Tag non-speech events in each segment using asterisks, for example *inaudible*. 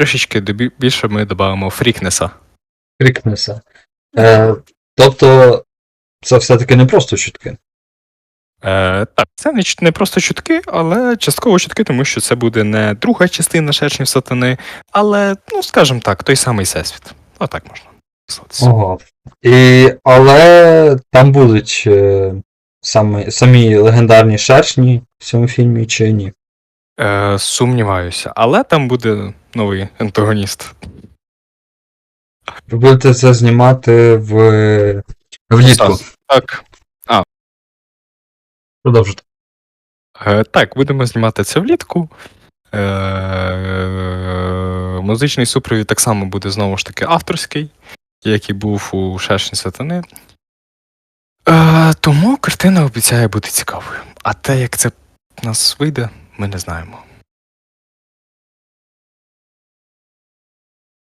трішечки більше ми додамо фрікнеса. Крикнеса. Е, тобто, це все-таки не просто чутки. Е, так, це не, не просто чутки, але частково чутки, тому що це буде не друга частина шершнів сатани, але, ну, скажімо так, той самий всесвіт. Отак можна. Ого. І, але там будуть е, самі, самі легендарні шершні в цьому фільмі чи ні? Е, сумніваюся, але там буде новий антагоніст. Ви будете це знімати в, влітку. Так. Продовжуйте. Е, так, будемо знімати це влітку. Е, музичний супровід так само буде знову ж таки авторський, як і був у Шершні Сатани. Е, тому картина обіцяє бути цікавою. А те, як це в нас вийде, ми не знаємо.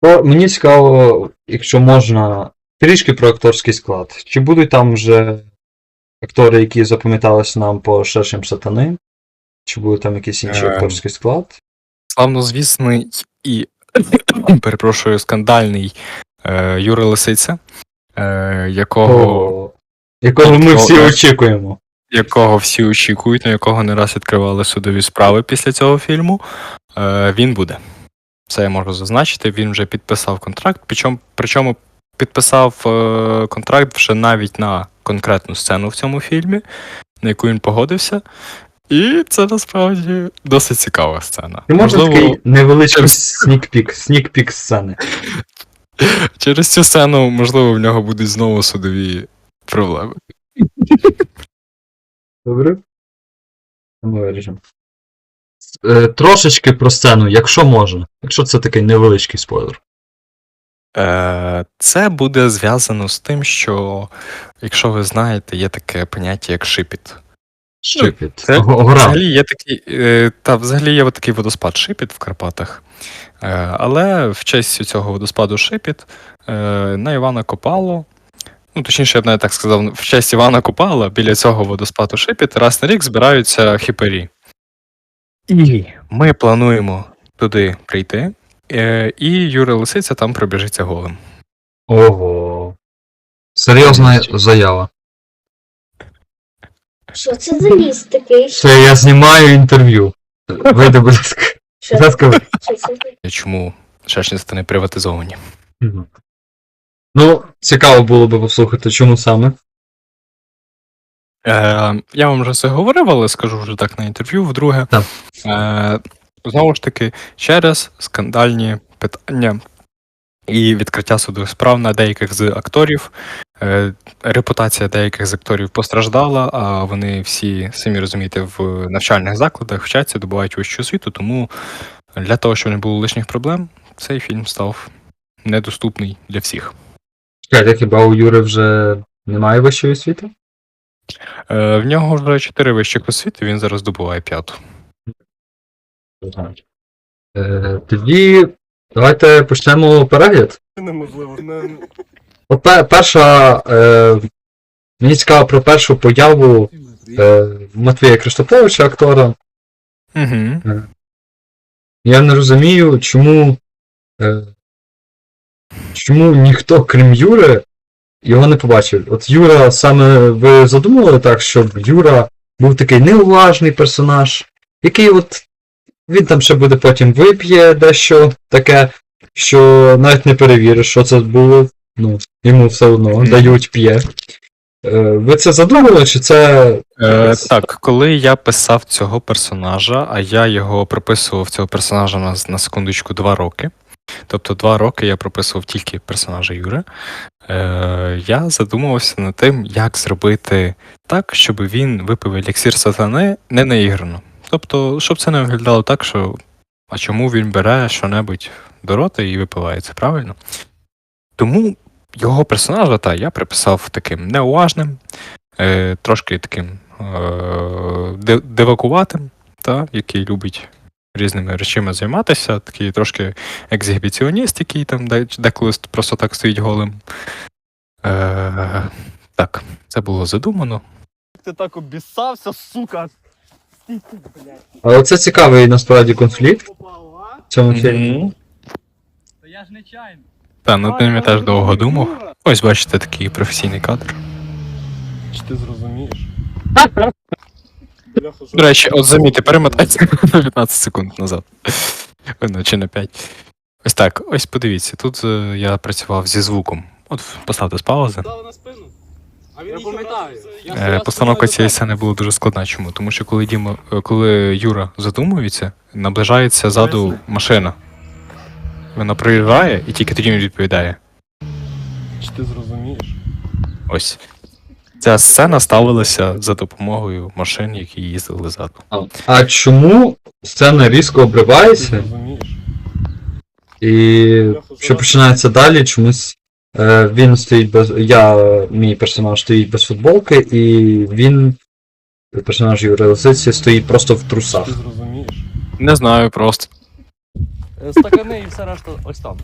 То мені цікаво, якщо можна, трішки про акторський склад. Чи будуть там вже актори, які запам'яталися нам по шершням сатани? Чи буде там якийсь інший Ем. акторський склад? Славнозвісний і, *coughs* перепрошую, скандальний е, Юра Лисиця, е, якого, О, якого ми всі О, очікуємо. якого всі очікують, на якого не раз відкривали судові справи після цього фільму, е, він буде. Це я можу зазначити. Він вже підписав контракт, причому, причому підписав е, контракт вже навіть на конкретну сцену в цьому фільмі, на яку він погодився. І це насправді досить цікава сцена. Можна Можливо, такий невеличкий снікпік, снікпік сцени. через цю сцену, можливо, в нього будуть знову судові проблеми. Добре? Ми виріжемо. Е, трошечки про сцену, якщо можна. Якщо це такий невеличкий спойлер. Е, Це буде зв'язано з тим, що, якщо ви знаєте, є таке поняття як шипіт. Шипіт. це Гора. Взагалі є такий, е, та взагалі є такий водоспад Шипіт в Карпатах. Е, Але в честь цього водоспаду Шипіт е, на Івана Копало. Ну, точніше, я б навіть так сказав, в честь Івана Купала біля цього водоспаду Шипіт раз на рік збираються хіпарі. І ми плануємо туди прийти, е, і Юра Лисиця там пробіжиться голим. Ого. Серйозна заява. Що це за ліс такий? Все, я знімаю інтерв'ю. Вийде, будь ласка. Що Будь ласка. що це? Чому шашні стани приватизовані? Ну, цікаво було би послухати, чому саме. Е, я вам вже це говорив, але скажу вже так на інтерв'ю вдруге. Так. Е, знову ж таки, через скандальні питання і відкриття судових справ на деяких з акторів. Е, репутація деяких з акторів постраждала, а вони всі, самі розумієте, в навчальних закладах вчаться, добувають вищу освіту, тому для того, щоб не було лишніх проблем, цей фільм став недоступний для всіх. Чекайте, хіба у Юри вже немає вищої освіти? Е, в нього вже чотири вищих освіти, він зараз добуває п'яту. Е, тоді давайте почнемо перегляд. Неможливо. Не... От пе- перша. Е, мені цікаво про першу появу е, Матвія Криштоповича, актора. Угу. Я не розумію, чому. Е, чому ніхто, крім Юри, його не побачив. От Юра саме ви задумували так, щоб Юра був такий неуважний персонаж, який от. Він там ще буде потім вип'є дещо таке, що навіть не перевіриш, що це було. Ну, йому все одно дають п'є. Е, ви це задумали, чи це. Е, так, коли я писав цього персонажа, а я його прописував цього персонажа на, на секундочку два роки. Тобто два роки я прописував тільки персонажа Юри. Е, я задумувався над тим, як зробити так, щоб він випив еліксір сатани не наіграно. Тобто, щоб це не виглядало так, що а чому він бере що-небудь до рота і випиває це, правильно? Тому його персонажа, та, я приписав таким неуважним, е, трошки таким е, девакуватим, та, який любить різними речами займатися, такий трошки екзибіціоніст, який там деколи просто так стоїть голим. Е, так, це було задумано. Ти так обіссався, сука. Але це цікавий насправді конфлікт в цьому фільмі. Та Я ж не чайно. Та над ним я теж довго думав. Ось бачите такий професійний кадр. Чи ти зрозумієш? *laughs* До речі, от замітьте, перемотайте на 15 секунд назад. Ну, чи на 5. Ось так, ось подивіться, тут е, я працював зі звуком. От поставте з паузи. Дали на спину. А Я пам'ятаю. Я Е, Постановка цієї сцени була дуже складна. Чому? Тому що коли Діма, е, коли Юра задумується, наближається ззаду машина. Вона проїжджає і тільки тоді він відповідає. Чи ти зрозумієш? Ось. Ця сцена ставилася за допомогою машин, які їздили ззаду. А, а чому сцена різко обривається і що починається далі, чомусь е, він стоїть без. Я, мій персонаж стоїть без футболки, і він, персонаж Юрія стоїть просто в трусах. Не знаю просто. Стакани і все решта ось там.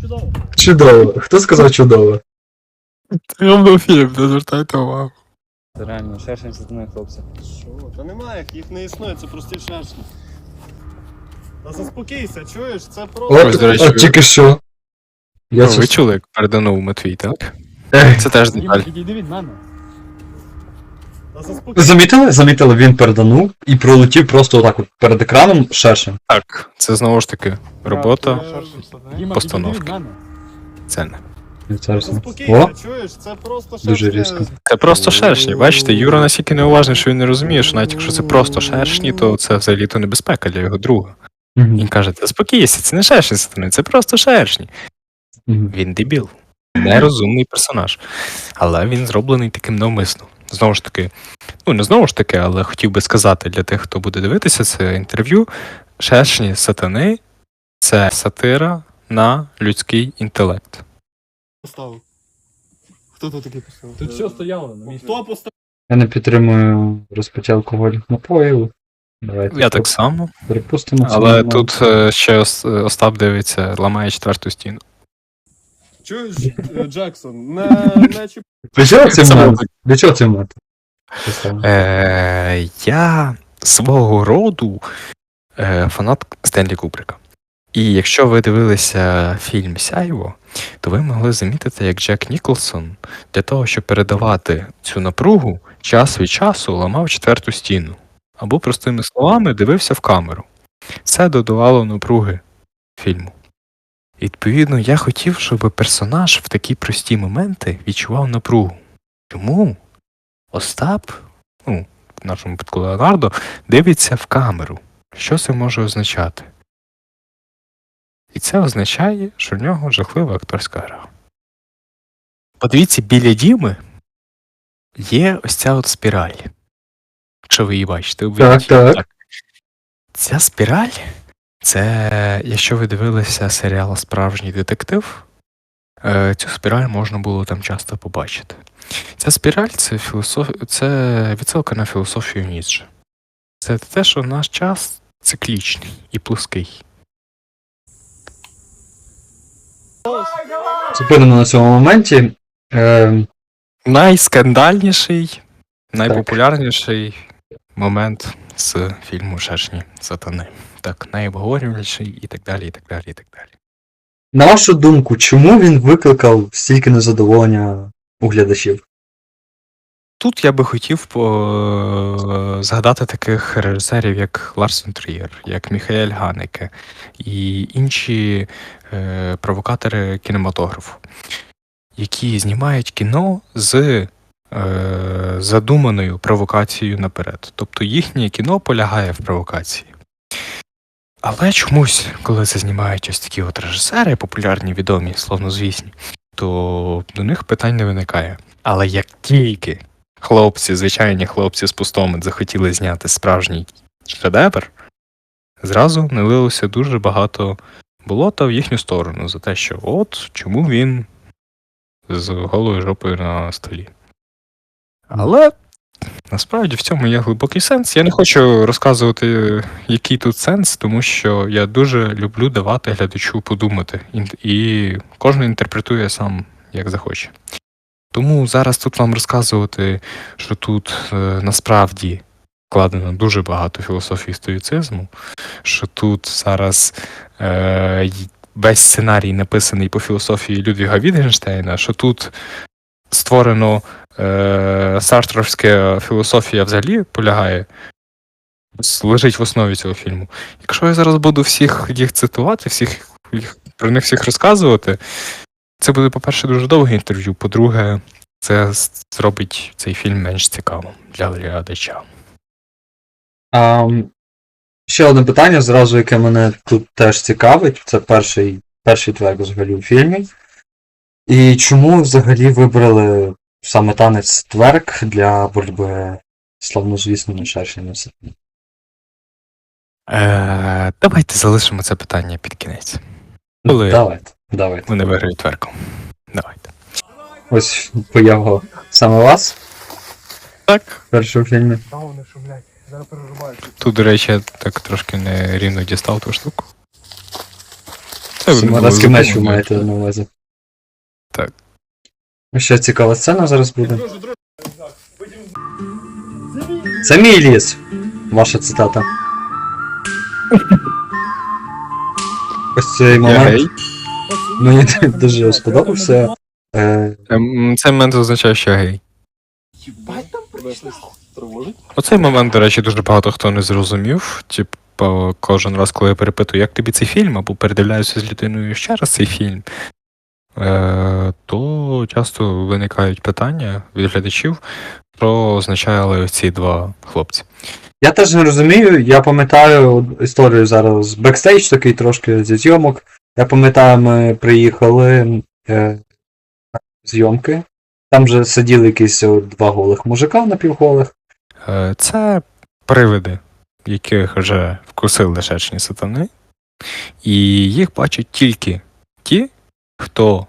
Чудово. Чудово. Хто сказав чудово? Це фільм, не звертайте увагу. Це реально шершень сатани, хлопці. Що? Та немає, їх, їх не існує, це прості шершні. Та заспокійся, чуєш? Це просто. Ось, до речі, от тільки що. Я Ну, це... ви чули, як переданув Матвій, так? Ех, Це теж деталь. підійди від мене. Та заспокійся. Замітили? Замітили, він переданув і пролетів просто отак от перед екраном шершень. Так, це знову ж таки робота Діма, підійди Постановки. мене. сцени. Заспокійся, О, чуєш? Це просто шершні. Дуже різко. Це просто шершні. Бачите, Юра настільки неуважний, що він не розуміє, що навіть якщо це просто шершні, то це взагалі то небезпека для його друга. Мгм, Він каже, та спокійся, це не шершні сатани, це просто шершні. мгм. Він дебіл. Нерозумний персонаж. Але він зроблений таким навмисно. Знову ж таки, ну не знову ж таки, але хотів би сказати для тих, хто буде дивитися це інтерв'ю. Шершні сатани це сатира на людський інтелект. Поставив. Хто тут такий поставив? Тут що стояло на місці? Хто поставив? Я не підтримую розпиття алкогольних напоїв. Давайте Я так само. перепустимо це. Але тут е, ще Ос- Остап дивиться, ламає четверту стіну. Чуєш, е, Джексон? Не, не чіп... Для чого Це було Для чого? Е, я свого роду е, фанат Стенлі Кубрика. І якщо ви дивилися фільм Сяйво, то ви могли замітити, як Джек Ніколсон для того, щоб передавати цю напругу, час від часу ламав четверту стіну. Або, простими словами, дивився в камеру. Це додавало напруги фільму. Відповідно, я хотів, щоб персонаж в такі прості моменти відчував напругу. Тому Остап, ну, в нашому випадку Леонардо, дивиться в камеру. Що це може означати? І це означає, що в нього жахлива акторська гра. Подивіться, біля Діми є ось ця от спіраль. Якщо ви її бачите, обведіть Так, так. Ця спіраль це, якщо ви дивилися серіал Справжній детектив, е, цю спіраль можна було там часто побачити. Ця спіраль це, філософ... це відсилка на філософію Ніцше. Це те, що наш час циклічний і плоский. Зупинимо на цьому моменті. Е, Найскандальніший, найпопулярніший момент з фільму Шершні Сатани. Так, найобговорюваніший і так далі, і так далі, і так далі. на вашу думку, чому він викликав стільки незадоволення у глядачів? Тут я би хотів по... згадати таких режисерів, як Ларс фон Трієр, як Міхаель Ганеке і інші е, провокатори кінематографу, які знімають кіно з е, задуманою провокацією наперед. Тобто їхнє кіно полягає в провокації. Але чомусь, коли це знімають ось такі от режисери, популярні, відомі, словнозвісні, то до них питань не виникає. Але як тільки хлопці, звичайні хлопці з пустомет захотіли зняти справжній шедевр, зразу налилося дуже багато болота в їхню сторону за те, що от чому він з голою жопою на столі. Але насправді в цьому є глибокий сенс. Я не хочу розказувати, який тут сенс, тому що я дуже люблю давати глядачу подумати, і кожен інтерпретує сам як захоче. Тому зараз тут вам розказувати, що тут е, насправді вкладено дуже багато філософії стоїцизму, що тут зараз е, весь сценарій написаний по філософії Людвіга Вітгенштейна, що тут створено е, сартровська філософія взагалі полягає, лежить в основі цього фільму. Якщо я зараз буду всіх їх цитувати, всіх їх, про них всіх розказувати, це буде, по-перше, дуже довге інтерв'ю. По-друге, це зробить цей фільм менш цікавим для глядача. А, ще одне питання, зразу, яке мене тут теж цікавить. Це перший, перший трек взагалі у фільмі. І чому взагалі вибрали саме танець тверк для боротьби славнозвісними шершнями сатани? Е, давайте залишимо це питання під кінець. Коли Давайте, давайте. вони виграють тверку. Давайте. Ось поява саме вас Так. в першому фільмі. Зараз переживають. Тут, до речі, я так трошки не рівно дістав ту штуку. Це меч ви маєте на увазі. Так. Ще цікава сцена зараз буде. Це мій ліс. Ваша цитата. *laughs* Ось цей момент мені дуже сподобався. Ем, Цей момент означає, що я гей. тебе щось тривожить? Оцей момент, до речі, дуже багато хто не зрозумів. Типу, кожен раз, коли я перепитую, як тобі цей фільм, або передивляюся з людиною ще раз цей фільм, е, то часто виникають питання від глядачів, що означали ці два хлопці. я теж не розумію, я пам'ятаю історію зараз бекстейдж такий трошки зі зйомок. Я пам'ятаю, ми приїхали е, зйомки. Там же сиділи якісь два голих мужика напівголих. Е, Це привиди, яких вже вкусили шершні сатани, і їх бачать тільки ті, хто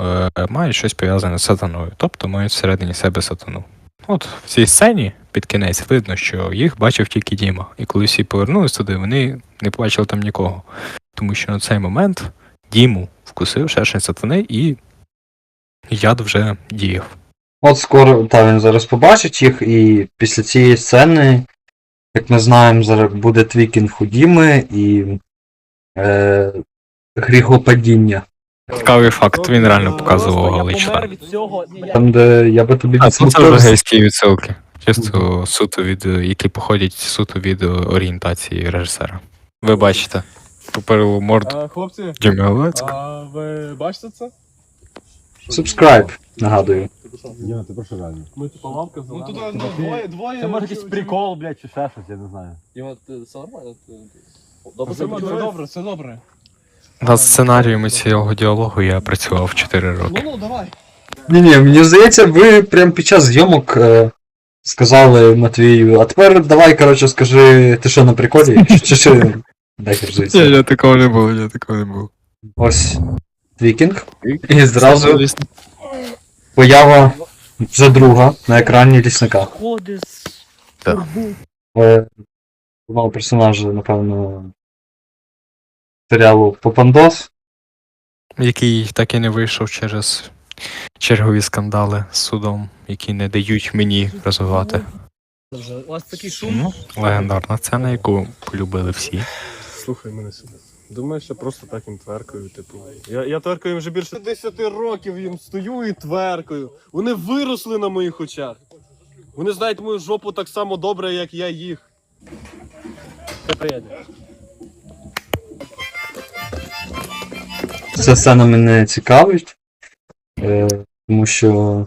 е, має щось пов'язане з сатаною, тобто мають всередині себе сатану. От в цій сцені під кінець видно, що їх бачив тільки Діма. І коли всі повернулись туди, вони не побачили там нікого. Тому що на цей момент Діму вкусив шершень сатани, і яд вже діяв. От скоро та він зараз побачить їх, і після цієї сцени, як ми знаємо, зараз буде твікінг Худіми і е, гріхопадіння. Цікавий факт, він реально показував голий член. Там, де я би тобі А, ну це вже гейські відсилки. Чисто суто від, е, які походять суто від е, орієнтації режисера. Ви бачите попереду морду А, хлопці, Джиммі а ви бачите це? Subscribe, нагадую. Діма, ти прошу реально. Ми типу лавка Ну, Ну тут, тут ну, двоє, двоє. Це може якийсь прикол, блядь, чи ще щось, я не знаю. Діма, ти все нормально? Ти- Добре, Все себе все чуєш? добре, все добре. Над сценаріями цього діалогу я працював 4 Ну роки. ну давай. Ні, ні, мені здається, ви прямо під час зйомок е, сказали Матвію, а тепер давай, коротше, скажи, ти що на приколі? Чи- Чи чи. Дай херзується. я такого не було, я такого не було. Ось Твікінг. І зразу поява вже друга на екрані лісника. Ходи з Так. турбу. Е, Головного персонажа, напевно, серіалу Попандос. Який так і не вийшов через чергові скандали з судом, які не дають мені розвивати. У вас такий шум. Легендарна сцена, яку полюбили всі. Слухай мене сюди. Думаєш, я просто так їм тверкаю, типу. Я, я тверкаю їм вже більше 10 років їм стою і тверкаю. Вони виросли на моїх очах. Вони знають мою жопу так само добре, як я їх. Це приємно. Ця сцена мене цікавить, е, тому що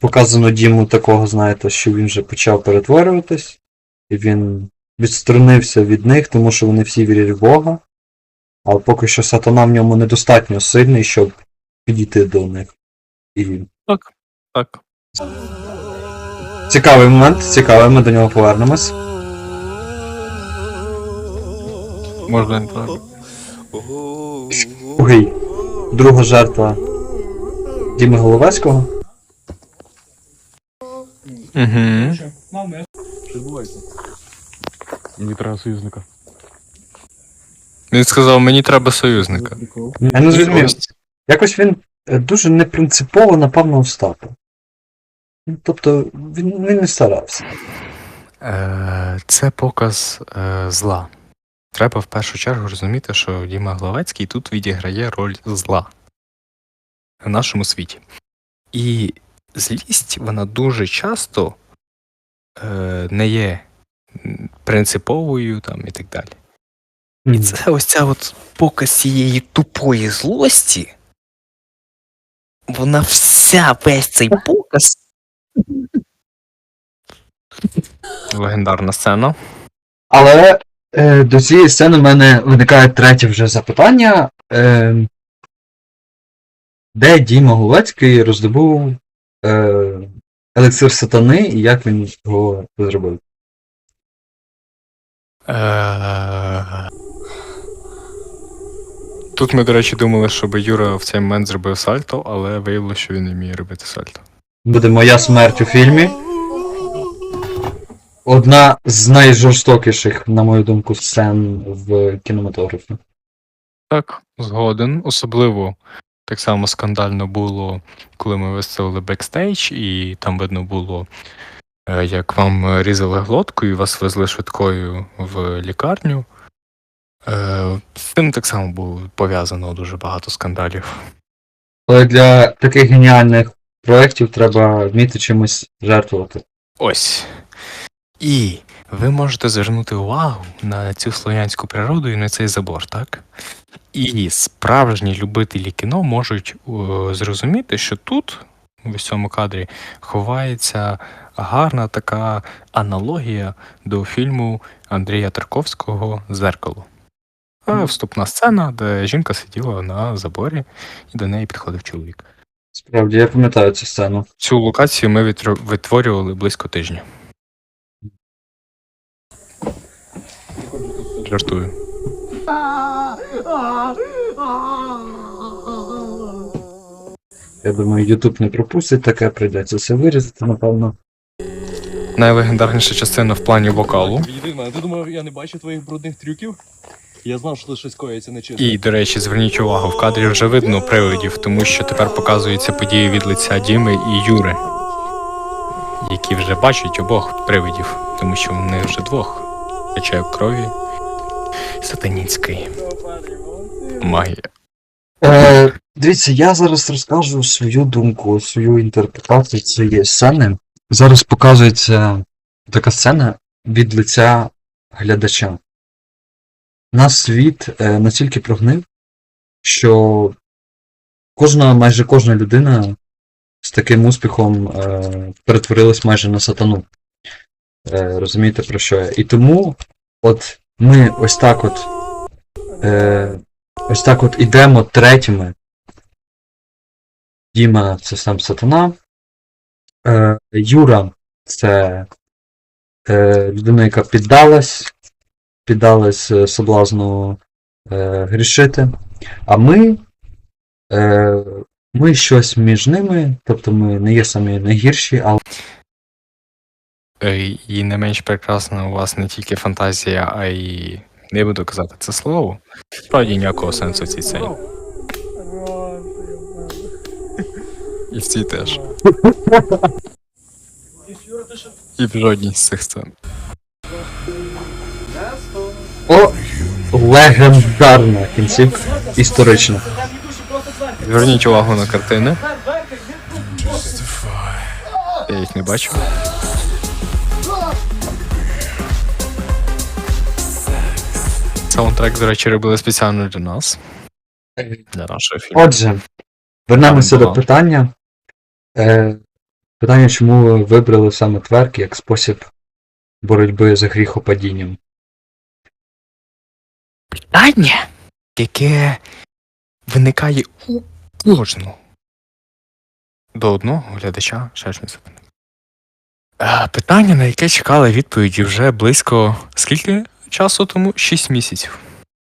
показано Діму такого, знаєте, що він вже почав перетворюватись, і він відсторонився від них, тому що вони всі вірять в Бога. Але поки що сатана в ньому недостатньо сильний, щоб підійти до них. І Так. цікавий момент, цікавий, ми до нього повернемось. Можна не так. Другий, друга жертва Діми Головецького. Угу. Що відбувається? Мені треба союзника. Він сказав, мені треба союзника. Я не зрозумів. Якось він е, дуже непринципово напав на Остапа. Тобто він, він не старався. Е, Це показ е, зла. треба в першу чергу розуміти, що Діма Главецький тут відіграє роль зла в нашому світі. І злість, вона дуже часто е, не є принциповою там, і так далі. І це ось ця от показ цієї тупої злості. Вона вся весь цей показ. Легендарна сцена. Але е, до цієї сцени в мене виникає третє вже запитання. Е, де Діма Гулецький роздобув е, елексир сатани і як він його зробив? Тут ми, до речі, думали, щоб Юра в цей момент зробив сальто, але виявилося, що він не вміє робити сальто. Буде моя смерть у фільмі. Одна з найжорстокіших, на мою думку, сцен в кінематографі. Так, згоден. Особливо так само скандально було, коли ми виставили бекстейдж, і там видно було, як вам е, різали глотку і вас везли швидкою в лікарню. Е, З цим так само було пов'язано дуже багато скандалів. Але для таких геніальних проєктів треба вміти чимось жертвувати. Ось. І ви можете звернути увагу на цю слов'янську природу і на цей забор, так? І справжні любителі кіно можуть о, зрозуміти, що тут, в цьому кадрі, ховається гарна така аналогія до фільму Андрія Тарковського Зеркало. А вступна сцена, де жінка сиділа на заборі, і до неї підходив чоловік. Справді, я пам'ятаю цю сцену. Цю локацію ми витворювали близько тижня. Жартую. Я думаю, YouTube не пропустить таке, прийдеться все вирізати, напевно. Найлегендарніша частина в плані вокалу. Мене. Ти думав, я не бачу твоїх брудних трюків? Я знав, що тут щось коїться нечисто. І, до речі, зверніть увагу, в кадрі вже видно привидів, тому що тепер показуються події від лиця Діми і Юри, які вже бачать обох привидів, тому що вони вже двох. Качаю крові. Сатанінський. Магія. Е, дивіться, я зараз розкажу свою думку, свою інтерпретацію цієї сцени. Зараз показується така сцена від лиця глядача. Наш світ е, настільки прогнив, що кожна, майже кожна людина з таким успіхом е, перетворилась майже на сатану. Е, розумієте про що я? І тому от ми ось так от. Е, Ось так от ідемо третіми. Діма це сам сатана. Е, Юра це е, людина, яка піддалась, піддалась е, соблазну е, грішити. А ми, е, ми щось між ними, тобто ми не є самі найгірші, але І не менш прекрасна у вас не тільки фантазія, а й не буду казати це слово. Справді ніякого сенсу в цій сцені. І в цій теж. І в жодній з цих сцен. о, легендарна кінцівка історична. Зверніть увагу на картини. Я їх не бачу. Саундтрек, до речі, робили спеціально для нас. Для нашого фільму. Отже, вернемося до питання. Е, питання, чому ви вибрали саме тверк як спосіб боротьби з гріхопадінням? питання, яке виникає у кожного. До одного глядача шашні запитання. Е, Питання, на яке чекали відповіді вже близько скільки часу тому? Шість місяців.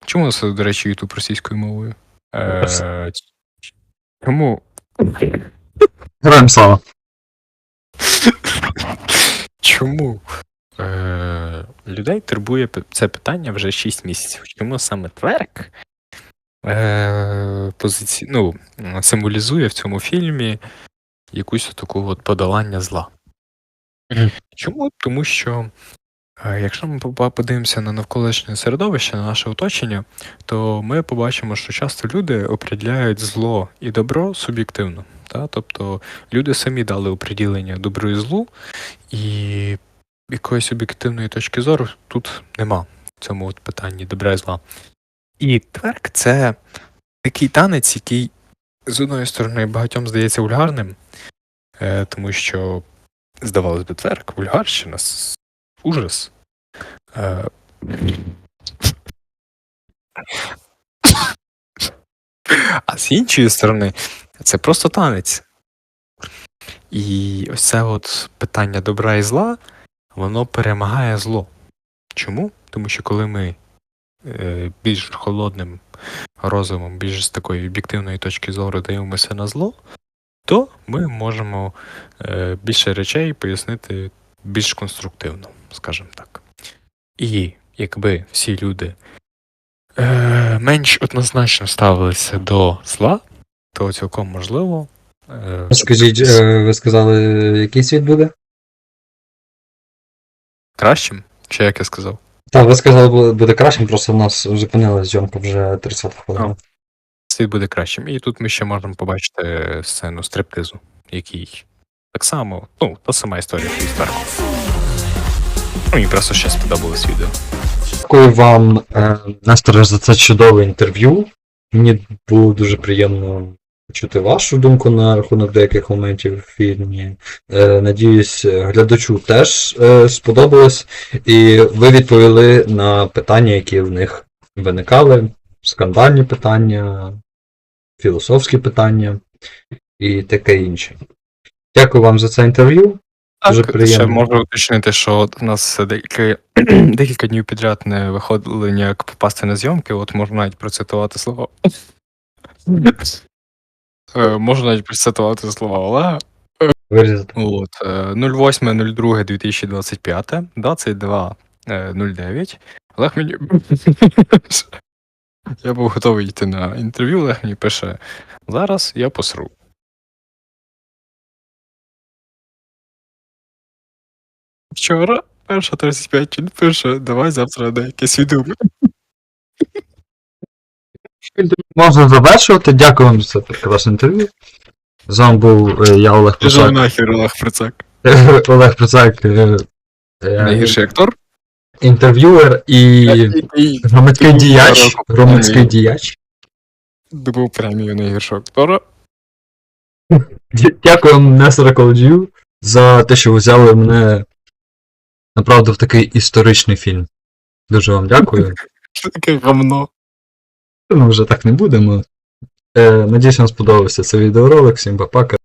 Чому це, до речі, ютуб російською мовою? Е, Чому Героям слава. Чому е, людей турбує це питання вже 6 місяців? Чому саме тверк е, позиці... ну, символізує в цьому фільмі якусь таку от подолання зла? Чому? Тому що Якщо ми подивимося на навколишнє середовище, на наше оточення, то ми побачимо, що часто люди определяють зло і добро суб'єктивно. Та? Тобто люди самі дали оприділення добру і злу, і якоїсь об'єктивної точки зору тут нема в цьому от питанні добра і зла. І тверк це такий танець, який з одної сторони багатьом здається вульгарним, е, тому що, здавалось би, тверк, вульгарщина, ужас. Е, А з іншої сторони, це просто танець. І ось це от питання добра і зла, воно перемагає зло. Чому? Тому що коли ми е, більш холодним розумом, більш з такої об'єктивної точки зору дивимося на зло, то ми можемо е, більше речей пояснити більш конструктивно, скажімо так. І якби всі люди е, менш однозначно ставилися до зла, то цілком можливо. Е, Скажіть, е, ви сказали, який світ буде? кращим, чи як я сказав? Так, ви сказали, бу- буде кращим, просто в нас зупинилась зйомка вже 30 хвилин. Світ буде кращим. І тут ми ще можемо побачити сцену стриптизу, який так само, ну, та сама історія Тарком. Ну, мені просто ще сподобалось відео. Дякую вам, е, Несторе, за це чудове інтерв'ю. Мені було дуже приємно почути вашу думку на рахунок деяких моментів в фільмі. Е, Надіюсь, глядачу теж е, сподобалось. І ви відповіли на питання, які в них виникали: скандальні питання, філософські питання і таке інше. Дякую вам за це інтерв'ю. Дуже Так, приємно. ще можу уточнити, що от у нас декілька, *clears throat* декілька днів підряд не виходили ніяк попасти на зйомки, от можна навіть процитувати слова. Е, Можна навіть процитувати слова Олега. Вирізати. От, е, 08.02.2025, 22.09. Олег мені. *laughs* Я був готовий йти на інтерв'ю, Олег мені пише: зараз я посру. Вчора, перша 35, він пише, давай завтра на якесь відео. Можна завершувати. Дякую вам за це прекрасне інтерв'ю. З вами був е, я Олег Пішов Процак. нахер Олег Прицак. *laughs* Олег Процак, е, е, Найгірший актор. інтерв'юер і громадський діяч. року Громадський діяч. добув премію найгіршого актора. Дякую вам, Несера Колоджію, за те, що ви взяли мене направду в такий історичний фільм. Дуже вам дякую. *laughs* Таке гамно. Ну, вже так не будемо. Е, надіюсь, вам сподобався цей відеоролик. Всім па-пока.